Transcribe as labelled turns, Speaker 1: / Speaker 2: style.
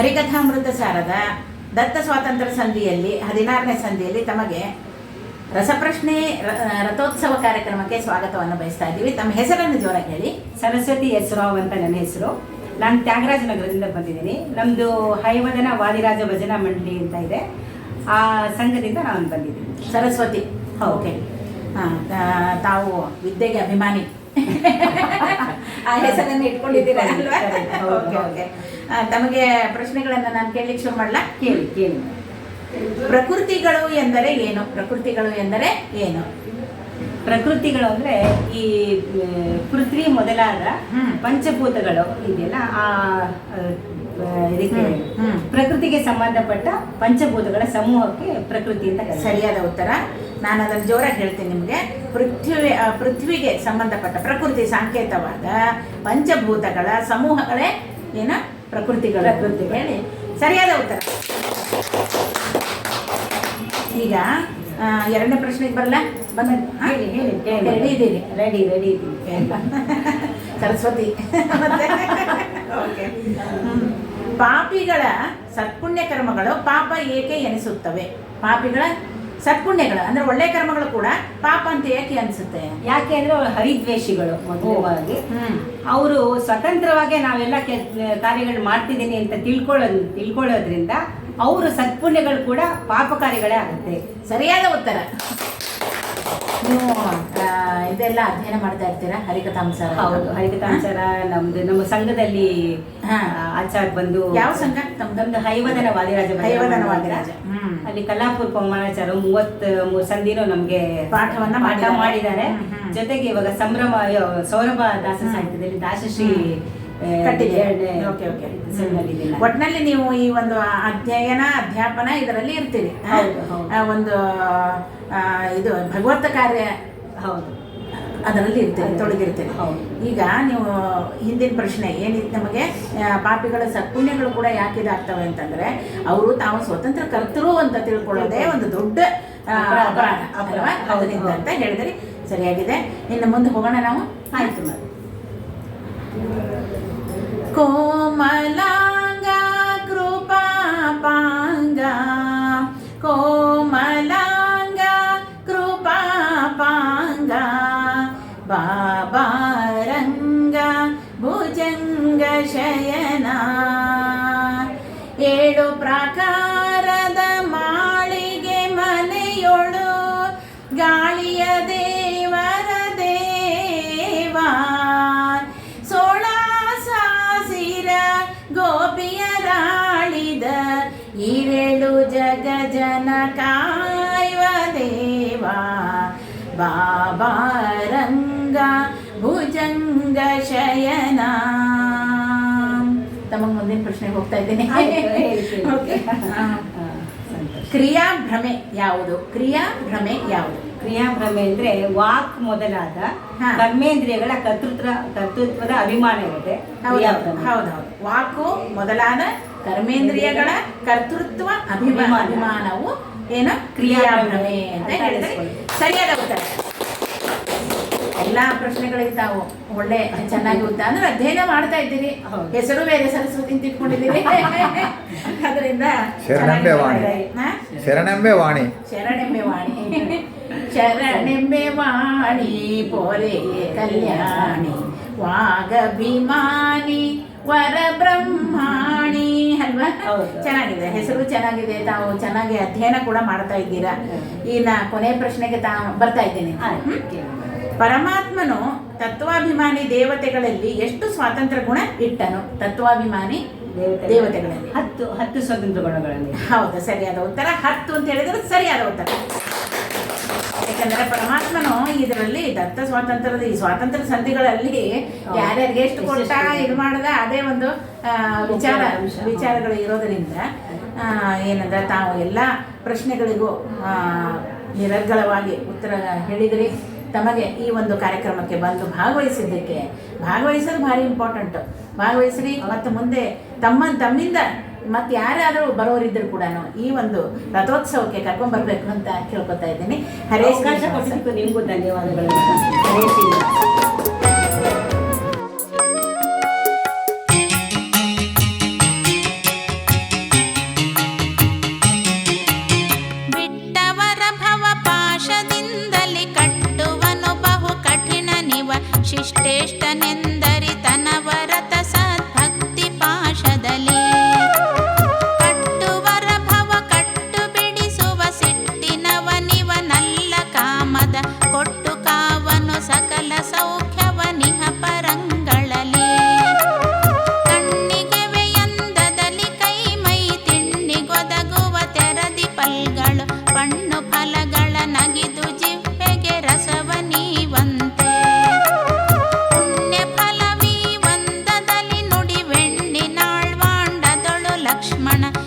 Speaker 1: ಹರಿಕಥಾಮೃತ ಸಾರದ ದತ್ತ ಸ್ವಾತಂತ್ರ್ಯ ಸಂಧಿಯಲ್ಲಿ ಹದಿನಾರನೇ ಸಂಧಿಯಲ್ಲಿ ತಮಗೆ ರಸಪ್ರಶ್ನೆ ರಥೋತ್ಸವ ಕಾರ್ಯಕ್ರಮಕ್ಕೆ ಸ್ವಾಗತವನ್ನು ಬಯಸ್ತಾ ಇದ್ದೀವಿ. ತಮ್ಮ ಹೆಸರನ್ನು ಜೋರಾಗಿ ಹೇಳಿ.
Speaker 2: ಸರಸ್ವತಿ ಎಸ್ ರಾವ್ ಅಂತ ನನ್ನ ಹೆಸರು. ನಾನು ತ್ಯಾಗರಾಜ ನಗರದಿಂದ ಬಂದಿದ್ದೀನಿ. ನಮ್ಮದು ಹೈವದನ ವಾದಿರಾಜ ಭಜನಾ ಮಂಡಳಿ ಅಂತ ಇದೆ. ಆ ಸಂಘದಿಂದ ನಾನು ಬಂದಿದ್ದೀನಿ.
Speaker 1: ಸರಸ್ವತಿ. ಓಕೆ ಹಾಂ ತಾವು ವಿದ್ಯೆಗೆ ಅಭಿಮಾನಿ. ಆ ಹೆಸರನ್ನು ಇಟ್ಕೊಂಡಿದ್ದೀರಾ ಅಲ್ವಾ? ಓಕೆ ಓಕೆ ತಮಗೆ ಪ್ರಶ್ನೆಗಳನ್ನು ನಾನು ಕೇಳಲಿಕ್ಕೆ ಶುರು ಮಾಡಲ?
Speaker 2: ಕೇಳಿ ಕೇಳಿ.
Speaker 1: ಪ್ರಕೃತಿಗಳು ಎಂದರೆ ಏನು? ಪ್ರಕೃತಿಗಳು ಎಂದರೆ ಏನು?
Speaker 2: ಪ್ರಕೃತಿಗಳು ಅಂದ್ರೆ ಈ ಪೃಥ್ವಿ ಮೊದಲಾದ ಪಂಚಭೂತಗಳು ಇದೆಯಲ್ಲ ಆ. ಪ್ರಕೃತಿಗೆ ಸಂಬಂಧಪಟ್ಟ ಪಂಚಭೂತಗಳ ಸಮೂಹಕ್ಕೆ ಪ್ರಕೃತಿ ಅಂತ.
Speaker 1: ಸರಿಯಾದ ಉತ್ತರ. ನಾನು ಅದನ್ನು ಜೋರಾಗಿ ಹೇಳ್ತೀನಿ ನಿಮಗೆ. ಪೃಥ್ವಿ ಪೃಥ್ವಿಗೆ ಸಂಬಂಧಪಟ್ಟ ಪ್ರಕೃತಿ ಸಂಕೇತವಾದ ಪಂಚಭೂತಗಳ ಸಮೂಹಗಳೇ ಏನ? ಪ್ರಕೃತಿಗಳು.
Speaker 2: ಪ್ರಕೃತಿ.
Speaker 1: ಹೇಳಿ. ಸರಿಯಾದ ಉತ್ತರ. ಈಗ ಎರಡನೇ ಪ್ರಶ್ನೆಗೆ ಬರಲ್ಲ? ಬಂದ
Speaker 2: ಹೇಳಿ ಹೇಳಿ
Speaker 1: ರೆಡಿ ಇದ್ದೀನಿ
Speaker 2: ರೆಡಿ ರೆಡಿ ಇದ್ದೀನಿ
Speaker 1: ಸರಸ್ವತಿ. ಓಕೆ. ಪಾಪಿಗಳ ಸತ್ಪುಣ್ಯ ಕರ್ಮಗಳು ಪಾಪ ಏಕೆ ಎನಿಸುತ್ತವೆ? ಪಾಪಿಗಳ ಸತ್ಪುಣ್ಯಗಳು ಅಂದ್ರೆ ಒಳ್ಳೆ ಕರ್ಮಗಳು ಕೂಡ ಪಾಪ ಅಂತ ಯಾಕೆ ಅನ್ಸುತ್ತೆ?
Speaker 2: ಯಾಕೆ ಅಂದ್ರೆ ಅವ್ರು ಹರಿದ್ವೇಷಿಗಳು ಮೊದಲವಾಗಿ ಅವರು ಸ್ವತಂತ್ರವಾಗಿ ನಾವೆಲ್ಲ ಕಾರ್ಯಗಳು ಮಾಡ್ತಿದ್ದೀನಿ ಅಂತ ತಿಳ್ಕೊಳ್ಳೋದು ತಿಳ್ಕೊಳ್ಳೋದ್ರಿಂದ ಅವರು ಸತ್ಪುಣ್ಯಗಳು ಕೂಡ ಪಾಪ ಕಾರ್ಯಗಳೇ ಆಗುತ್ತೆ.
Speaker 1: ಸರಿಯಾದ ಉತ್ತರ. ನೀವು ಇದೆಲ್ಲ ಅಧ್ಯಯನ ಮಾಡ್ತಾ ಇರ್ತೀರಾ? ಹರಿಕಥಾಂಸಾರ.
Speaker 2: ಹೌದು ಹರಿಕಥಾಂಸಾರ ನಮ್ದು ನಮ್ಮ ಸಂಘದಲ್ಲಿ ಆಚಾರ ಬಂದು
Speaker 1: ಯಾವ ಸಂಘ? ತಮ್ದು
Speaker 2: ನಮ್ದು ಹೈವದನ ವಾದಿರಾಜ
Speaker 1: ಹೈವದನ ವಾದಿರಾಜ.
Speaker 2: ಅಲ್ಲಿ ಕಲಾಪುರ ಪೌಮಾನಾಚಾರ ಮೂವತ್ ಮೂರ್ ಸಂದಿನೂ ನಮ್ಗೆ
Speaker 1: ಪಾಠವನ್ನ
Speaker 2: ಪಾಠ
Speaker 1: ಮಾಡಿದ್ದಾರೆ.
Speaker 2: ಜೊತೆಗೆ ಇವಾಗ ಸಂಭ್ರಮ ಸೌರಭ ದಾಸ ಸಾಹಿತ್ಯದಲ್ಲಿ ದಾಸಶ್ರೀ
Speaker 1: ಒಟ್ಟಿನಲ್ಲಿ ನೀವು ಈ ಒಂದು ಅಧ್ಯಯನ ಅಧ್ಯಾಪನ ಇದರಲ್ಲಿ ಇರ್ತೀರಿ. ಒಂದು ಇದು ಭಗವತ್ ಕಾರ್ಯ
Speaker 2: ಹೌದು.
Speaker 1: ಅದರಲ್ಲಿ
Speaker 2: ಇರ್ತೇನೆ
Speaker 1: ತೊಡಗಿರ್ತೇನೆ.
Speaker 2: ಹೌದು.
Speaker 1: ಈಗ ನೀವು ಹಿಂದಿನ ಪ್ರಶ್ನೆ ಏನಿತ್ತು ನಮಗೆ ಪಾಪಿಗಳ ಸತ್ಪುಣ್ಯಗಳು ಕೂಡ ಯಾಕೆ ಇದಾಗ್ತವೆ ಅಂತಂದ್ರೆ ಅವರು ತಾವು ಸ್ವತಂತ್ರ ಕರ್ತರು ಅಂತ ತಿಳ್ಕೊಳ್ಳೋದೇ ಒಂದು ದೊಡ್ಡ
Speaker 2: ಅಪರಾಧ.
Speaker 1: ಅಲ್ವಾ? ಅದರಿಂದ ಅಂತ ಹೇಳಿದ್ರಿ. ಸರಿಯಾಗಿದೆ. ಇನ್ನು ಮುಂದೆ ಹೋಗೋಣ ನಾವು.
Speaker 2: ಆಯ್ತು ಮಾಡಿ
Speaker 1: ಕೋಮಲಾಂಗ ಬಾಬಾರಂಗ ಭುಜಂಗ ಶಯನ. ಏಳು ಪ್ರಾಕಾರದ ಮಾಳಿಗೆ ಮನೆಯೊಳು ಗಾಳಿಯ ದೇವರ ದೇವಾ. ಸೋಳ ಸಾಸಿರ ಗೋಪಿಯರಾಳಿದ ಈರೇಳು ಜಗ ಜನ ಕಾಯುವ ದೇವಾ. ಬಾಬಾರಂಗ ಭುಜಂಗ ಶಯನ. ತಮಗೆ ಮುಂದಿನ ಪ್ರಶ್ನೆಗೆ ಹೋಗ್ತಾ ಇದ್ದೇನೆ.
Speaker 2: ಕ್ರಿಯಾ
Speaker 1: ಭ್ರಮೆ
Speaker 2: ಆ,
Speaker 1: ಕ್ರಿಯಾ ಭ್ರಮೆ ಯಾವುದು? ಕ್ರಿಯಾ ಭ್ರಮೆ ಯಾವುದು?
Speaker 2: ಕ್ರಿಯಾಭ್ರಮೆ ಅಂದ್ರೆ ವಾಕ್ ಮೊದಲಾದ. ಕರ್ಮೇಂದ್ರಿಯಗಳ ಕರ್ತೃತ್ವ ಕರ್ತೃತ್ವದ ಅಭಿಮಾನ ಇರುತ್ತೆ.
Speaker 1: ಹೌದೌದು ವಾಕು ಮೊದಲಾದ ಕರ್ಮೇಂದ್ರಿಯಗಳ ಕರ್ತೃತ್ವ ಅಭಿಮಾನ
Speaker 2: ಅಭಿಮಾನ.
Speaker 1: ಅಭಿಮಾನವು ಏನು? ಕ್ರಿಯಾಭ್ರಮೆ ಅಂತ
Speaker 2: ಅಂತ
Speaker 1: ಹೇಳಿದ್ರೆ ಸರಿಯಾದ ಉತ್ತರ. ಎಲ್ಲಾ ಪ್ರಶ್ನೆಗಳಿಗೆ ತಾವು ಒಳ್ಳೆ ಚೆನ್ನಾಗಿ ಉತ್ತ ಅಂದ್ರೆ ಅಧ್ಯಯನ ಮಾಡ್ತಾ ಇದ್ದೀರಿ. ಹೆಸರು ಬೇರೆ ಸರಸ್ವತಿ ತಿಳ್ಕೊಂಡಿದ್ದೀರಿ ಅದರಿಂದ
Speaker 3: ಶರಣೆಂಬೆ ವಾಣಿ. ಶರಣೆಂಬೆ ವಾಣಿ.
Speaker 1: ಶರಣೆಂಬೆ ವಾಣಿ. ಶರಣೆಂಬೆ ವಾಣಿ ಪೊರೆ ಕಲ್ಯಾಣಿ. ವಾಗಭಿಮಾನಿ ವರ ಬ್ರಹ್ಮಾಣಿ ಅಲ್ವಾ ಚೆನ್ನಾಗಿದೆ. ಹೆಸರು ಚೆನ್ನಾಗಿದೆ. ತಾವು ಚೆನ್ನಾಗಿ ಅಧ್ಯಯನ ಕೂಡ ಮಾಡ್ತಾ ಇದ್ದೀರಾ. ಇನ್ನ ಕೊನೆ ಪ್ರಶ್ನೆಗೆ ತಾ ಬರ್ತಾ ಇದ್ದೀನಿ. ಪರಮಾತ್ಮನು ತತ್ವಾಭಿಮಾನಿ ದೇವತೆಗಳಲ್ಲಿ ಎಷ್ಟು ಸ್ವಾತಂತ್ರ್ಯ ಗುಣ ಇಟ್ಟನು? ತತ್ವಾಭಿಮಾನಿ ದೇವತೆಗಳಲ್ಲಿ.
Speaker 2: ಹತ್ತು ಹತ್ತು ಸ್ವತಂತ್ರ ಗುಣಗಳಲ್ಲಿ.
Speaker 1: ಹೌದು ಸರಿಯಾದ ಉತ್ತರ. ಹತ್ತು ಅಂತ ಹೇಳಿದ್ರೆ ಸರಿಯಾದ ಉತ್ತರ. ಯಾಕಂದ್ರೆ ಪರಮಾತ್ಮನು ಇದರಲ್ಲಿ ದತ್ತ ಸ್ವಾತಂತ್ರ್ಯದ ಈ ಸ್ವಾತಂತ್ರ್ಯ ಸಂಧಿಗಳಲ್ಲಿ. ಯಾರ್ಯಾರಿಗೆ ಎಷ್ಟು ಕೊಟ್ಟ
Speaker 2: ಇದು
Speaker 1: ಮಾಡದ? ಅದೇ ಒಂದು ಆ, ವಿಚಾರ. ವಿಚಾರಗಳು ಇರೋದರಿಂದ ಏನಂದ್ರೆ ತಾವು ಎಲ್ಲ ಪ್ರಶ್ನೆಗಳಿಗೂ ನಿರರ್ಗಳವಾಗಿ ಉತ್ತರ ಹೇಳಿದ್ರಿ. ತಮಗೆ ಈ ಒಂದು ಕಾರ್ಯಕ್ರಮಕ್ಕೆ ಬಂದು ಭಾಗವಹಿಸಿದ್ದಕ್ಕೆ ಭಾಗವಹಿಸೋದು ಭಾರಿ ಇಂಪಾರ್ಟೆಂಟ್ ಭಾಗವಹಿಸ್ರಿ ಮತ್ತು ಮುಂದೆ ತಮ್ಮ ತಮ್ಮಿಂದ ಮತ್ತೆ ಯಾರಾದರೂ ಬರೋರಿದ್ದರು ಕೂಡ ಈ ಒಂದು ರಥೋತ್ಸವಕ್ಕೆ ಕರ್ಕೊಂಡ್ಬರ್ಬೇಕು ಅಂತ ಕೇಳ್ಕೊತಾ ಇದ್ದೀನಿ.
Speaker 2: ಹರೇಶ್ ನಿಮಗೂ ಧನ್ಯವಾದಗಳು
Speaker 4: ரமண